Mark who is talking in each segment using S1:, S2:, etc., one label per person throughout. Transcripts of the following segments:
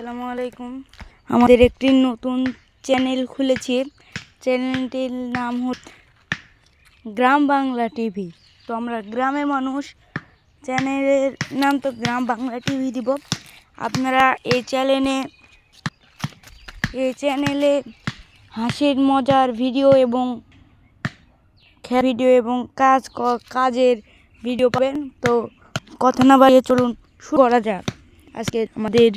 S1: আসসালামু আলাইকুম। আমাদের একটি নতুন চ্যানেল খুলেছি। চ্যানেলটির নাম হচ্ছে গ্রাম বাংলা টিভি। তো আমরা গ্রামের মানুষ। চ্যানেলের নাম তো গ্রাম বাংলা টিভি দিব। আপনারা এই চ্যানেলে এই চ্যানেলে হাসির মজার ভিডিও এবং ভিডিও এবং কাজ কাজের ভিডিও পাবেন। তো কথা না বাড়িয়ে চলুন, শুরু করা যাক। আজকে আমাদের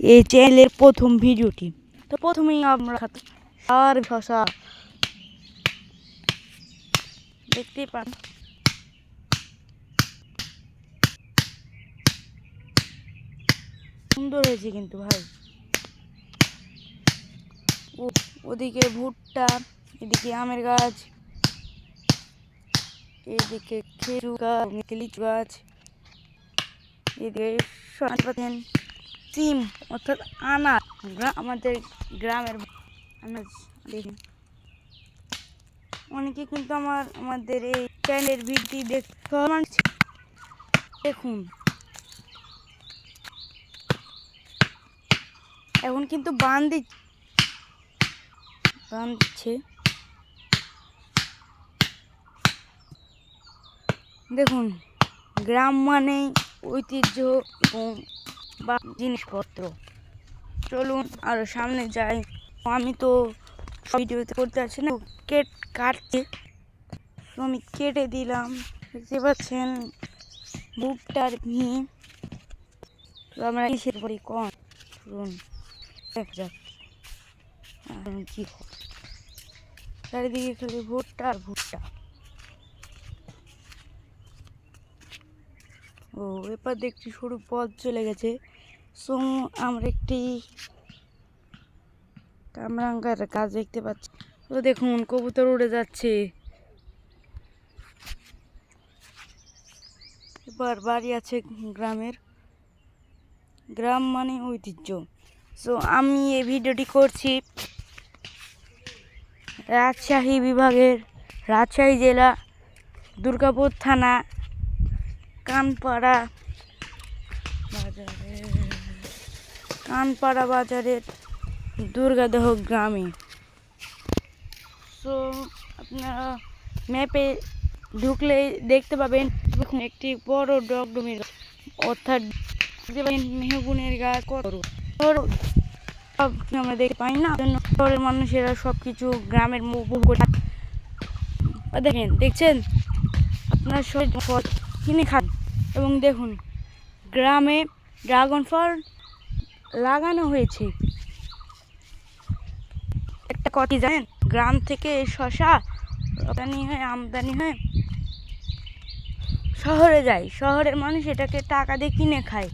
S1: এই চ্যানেলের প্রথম ভিডিওটি। তো প্রথমেই আমরা আর ভাষা দেখতেই পান। সুন্দর হয়েছে কিন্তু ভাই। ও, ওদিকে ভুট্টা, এদিকে আমের গাছ, এদিকে খেজুর গাছ লিচু গাছ, এদিকে সিম অর্থাৎ আনা আমাদের গ্রামের অনেকে কিন্তু আমার আমাদের এই চ্যানেলের ভিডিওটি দেখ দেখুন। এখন কিন্তু বান দিচ্ছে বান দিচ্ছে দেখুন, গ্রাম মানেই ঐতিহ্য এবং বা জিনিসপত্র। চলুন আরও সামনে যাই। আমি তো ভিডিওতে করতে পারছি না। কেট কাটছে তো আমি কেটে দিলাম। দেখতে পাচ্ছেন ভুট্টার ভি তো আমরা কিসের পরি কম শুনুন দেখা যাক। আমি চারিদিকে খালি ভুট্টা আর ভুট্টা। ও এবার দেখছি সরু পথ চলে গেছে। সো আমরা একটি কামরাঙ্গার গাছ দেখতে পাচ্ছি। তো দেখুন, কবুতর উড়ে যাচ্ছে। এবার বাড়ি আছে গ্রামের। গ্রাম মানে ঐতিহ্য। সো আমি এই ভিডিওটি করছি রাজশাহী বিভাগের রাজশাহী জেলা, দুর্গাপুর থানা, কানপাড়া বাজারে। কানপাড়া বাজারের দুর্গাদেহ গ্রামে। সো আপনারা ম্যাপে ঢুকলে দেখতে পাবেন একটি বড় ডগডমের অর্থাৎ মেহগুনের গাছ। আমরা দেখতে পাই না। শহরের মানুষেরা সব কিছু গ্রামের মুখ দেখেন, দেখছেন? আপনার শরীর ফল কিনে খান এবং দেখুন, গ্রামে ড্রাগন ফল লাগানো হয়েছে। একটা কথা জানেন? গ্রাম থেকে শশা রপ্তানি হয়, আমদানি হয় শহরে যায়। শহরের মানুষ এটাকে টাকা দিয়ে কিনে খায়।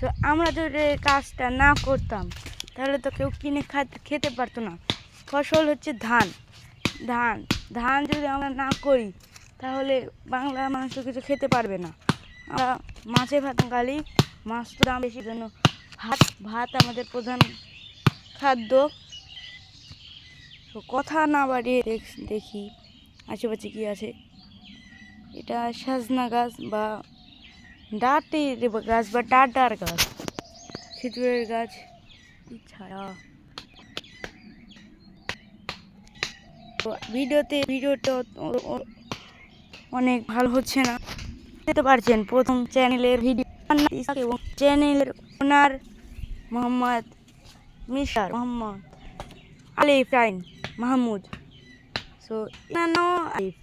S1: তো আমরা যদি কাজটা না করতাম, তাহলে তো কেউ কিনে খেতে পারতো না। ফসল হচ্ছে ধান। ধান ধান যদি আমরা না করি, তাহলে বাংলার মানুষ তো কিছু খেতে পারবে না। আমরা মাছে ভাত গালি মাছ তো দাম বেশি জন্য ভাত ভাত আমাদের প্রধান খাদ্য। তো কথা না বাড়িয়ে দেখ- আশেপাশে কি আছে? এটা সাজনা গাছ বা ডাটের গাছ বা ডাটার গাছ, খেজুরের গাছ ছাড়া। ভিডিওতে, ভিডিওটা অনেক ভালো হচ্ছে না। পারছেন, প্রথম চ্যানেলের ভিডিও। এবং চ্যানেলের ওনার মোহাম্মদ মিশার মোহাম্মদ আলিফ রাইন মাহমুদ। সো নানো আলিফ,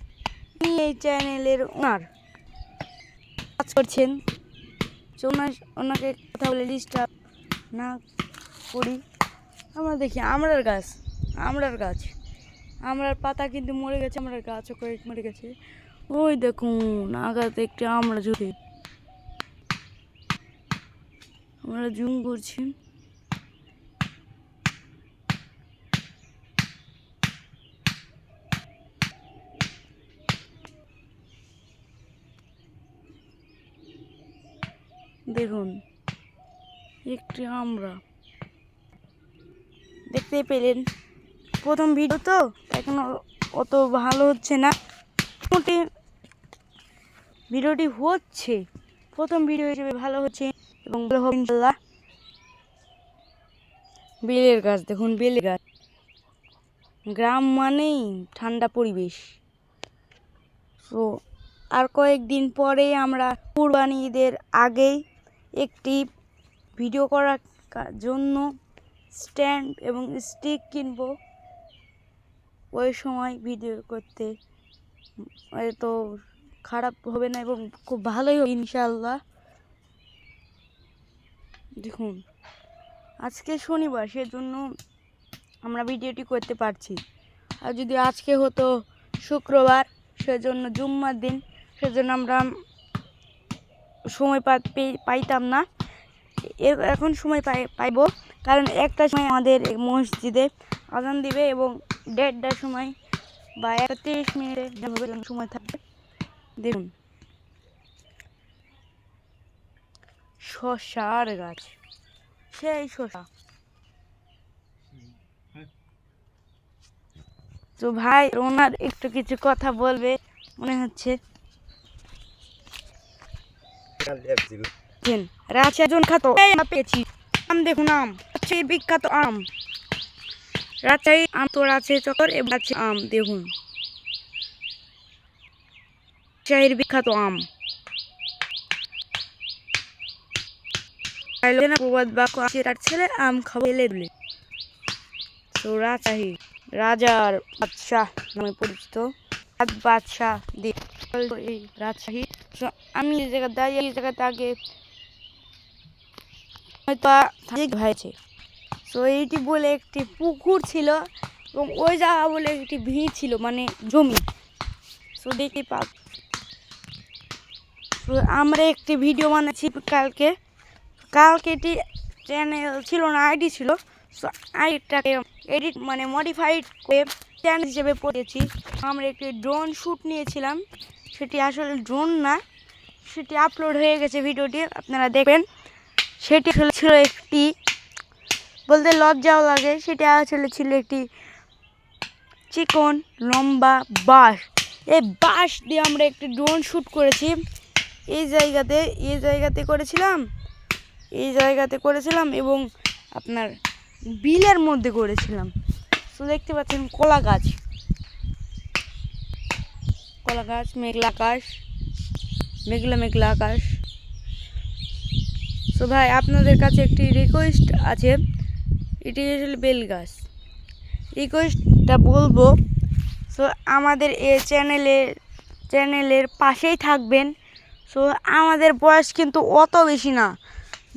S1: তিনি এই চ্যানেলের ওনার। কাজ করছেন। ওনার ওনাকে কথা বলে ডিস্টার্ব না করি। আমরা দেখি, আমরার গাছ আমরার গাছ। আমরার পাতা কিন্তু মরে গেছে, আমরার গাছও কয়েক মরে গেছে। ওই দেখুন আগাতে একটি আমরা ঝুঁকে আমরা জুম করছি। দেখুন, একটি আমরা। দেখতেই পেলেন, প্রথম ভিডিও তো, এখনও অত ভালো হচ্ছে না। মোটামুটি ভিডিওটি হচ্ছে, প্রথম ভিডিও হিসেবে ভালো হচ্ছে। এবং ভালো হবে ইনশাল্লাহ বেলের গাছ, দেখুন বেলের গাছ। গ্রাম মানেই ঠান্ডা পরিবেশ। তো আর কয়েকদিন পরে আমরা কুরবানি ঈদের আগেই একটি ভিডিও করার জন্য স্ট্যান্ড এবং স্টিক কিনবো। ওই সময় ভিডিও করতে তো খারাপ হবে না এবং খুব ভালোই হবে ইনশাআল্লাহ। দেখুন, আজকে শনিবার, সেজন্য আমরা ভিডিওটি করতে পারছি। আর যদি আজকে হতো শুক্রবার, সেজন্য জুম্মার দিন, সেজন্য আমরা সময় পাইতাম না। এখন সময় পাই পাইবো, কারণ একটা সময় আমাদের মসজিদে আজান দিবে এবং দেড়টার সময় বা একটা তিরিশ মিনিটে সময় থাকবে। দেখুন শশার গাছ। সেই শশা। তো ভাই, ওনার একটু কিছু কথা বলবে, মনে হচ্ছে। রাজশাহী জন খাত পেয়েছি। আম দেখুন, আম। রাজশাহীর বিখ্যাত আম। রাজশাহী আম তো রাজশাহী চকর এবং আম, দেখুন। রাজশাহীর বিখ্যাত আম তাইলে না তার ছেলে আম তো রাজশাহী রাজার বাদশাহ নামে পরিচিত। রাজশাহী। আমি এই দাঁড়িয়ে, এই জায়গাতে আগে হয়েছে তো এইটি বলে একটি পুকুর ছিল এবং ওই জায়গা বলে একটি ভিড় ছিল মানে জমি। তো দেখি পা আমরা একটি ভিডিও বানাচ্ছি কালকে। কালকে এটি চ্যানেল ছিল না আইডি ছিল। তো আইডিটাকে এডিট মানে মডিফাইড করে চ্যানেল হিসেবে পড়েছি। আমরা একটি ড্রোন শ্যুট নিয়েছিলাম। সেটি আসলে ড্রোন না, সেটি আপলোড হয়ে গেছে ভিডিওটি আপনারা দেখবেন। সেটি আসলে ছিল একটি, বলতে লজ্জাও লাগে, সেটি আসলে ছিল একটি চিকন লম্বা বাঁশ। এই বাঁশ দিয়ে আমরা একটি ড্রোন শ্যুট করেছি। এই জায়গাতে এই জায়গাতে করেছিলাম। এই জায়গাতে করেছিলাম এবং আপনার বিলের মধ্যে করেছিলাম। তো দেখতে পাচ্ছেন কলা গাছ। কলা গাছ, মেঘলা আকাশ, মেঘলা মেঘলা আকাশ। তো ভাই, আপনাদের কাছে একটি রিকোয়েস্ট আছে। এটি আসলে বেল গাছ। রিকোয়েস্টটা বলব সো আমাদের এ চ্যানেলের চ্যানেলের পাশেই থাকবেন। সো আমাদের বয়স কিন্তু অত বেশি না।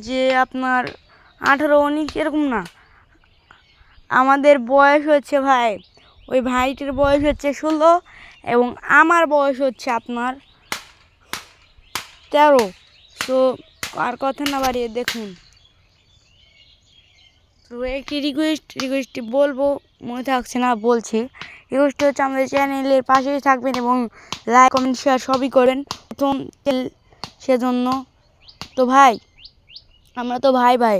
S1: যে আপনার আঠারো উনিশ এরকম না। আমাদের বয়স হচ্ছে ভাই, ওই ভাইটির বয়স হচ্ছে ষোলো এবং আমার বয়স হচ্ছে আপনার তেরো। তো আর কথা না বাড়িয়ে দেখুন। তো একটি রিকোয়েস্ট রিকোয়েস্টটি বলব, মনে থাকছে না, বলছি। রিকোয়েস্ট হচ্ছে আমাদের চ্যানেলের পাশেই থাকবেন এবং লাইক কমেন্ট শেয়ার সবই করেন। প্রথম সেজন্য। তো ভাই আমরা তো ভাই ভাই।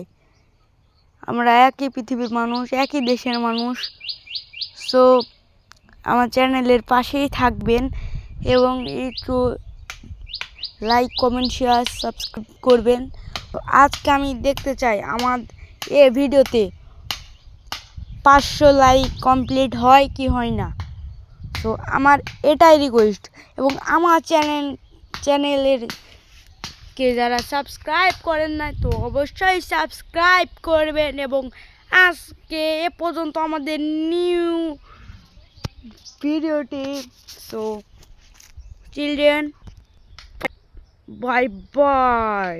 S1: আমরা একই পৃথিবীর মানুষ, একই দেশের মানুষ। সো আমার চ্যানেলের পাশেই থাকবেন এবং একটু লাইক কমেন্ট শেয়ার সাবস্ক্রাইব করবেন। আজকে আমি দেখতে চাই আমার এ ভিডিওতে পাঁচশো লাইক কমপ্লিট হয় কি হয় না। তো আমার এটাই রিকোয়েস্ট এবং আমার চ্যানেল, চ্যানেলের কে যারা সাবস্ক্রাইব করেন না তো অবশ্যই সাবস্ক্রাইব করবেন এবং আজকে এ পর্যন্ত আমাদের নিউ ভিডিওটি সো চিলড্রেন বাই বাই